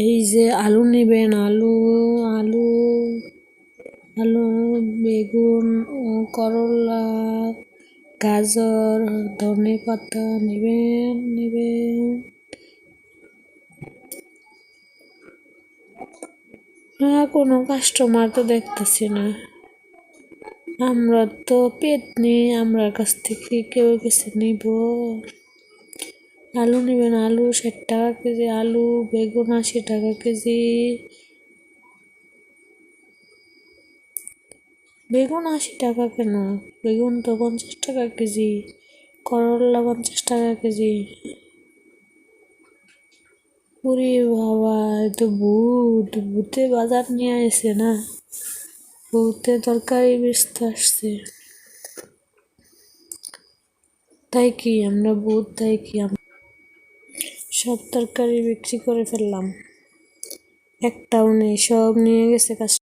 এই যে আলু নেবেন, আলু আলু আলু, বেগুন করলা, গাজর, ধনে পাতা নেবেন নেবেন। কোনো কাস্টমার তো দেখতেছি না। আমরা তো পেট নেই আমরা কাছ থেকে কেউ কিছু নিব। আলু নেবেন, আলু ষাট টাকা কেজি, আলু, বেগুন আশি টাকা কেজি। বেগুন আশি টাকা কেন? বেগুন তো পঞ্চাশ টাকা কেজি, করলা পঞ্চাশ টাকা কেজি। ওরে বাবা তো ভূত ভূতে বাজার নিয়ে আসে না? ভূতে তরকারি বেচতে আসছে। তাই কি আমরা ভূত তাই কি সব তরকারি বিক্রি করে ফেললাম। একটাও নেই সব নিয়ে গেছে কাস্টমার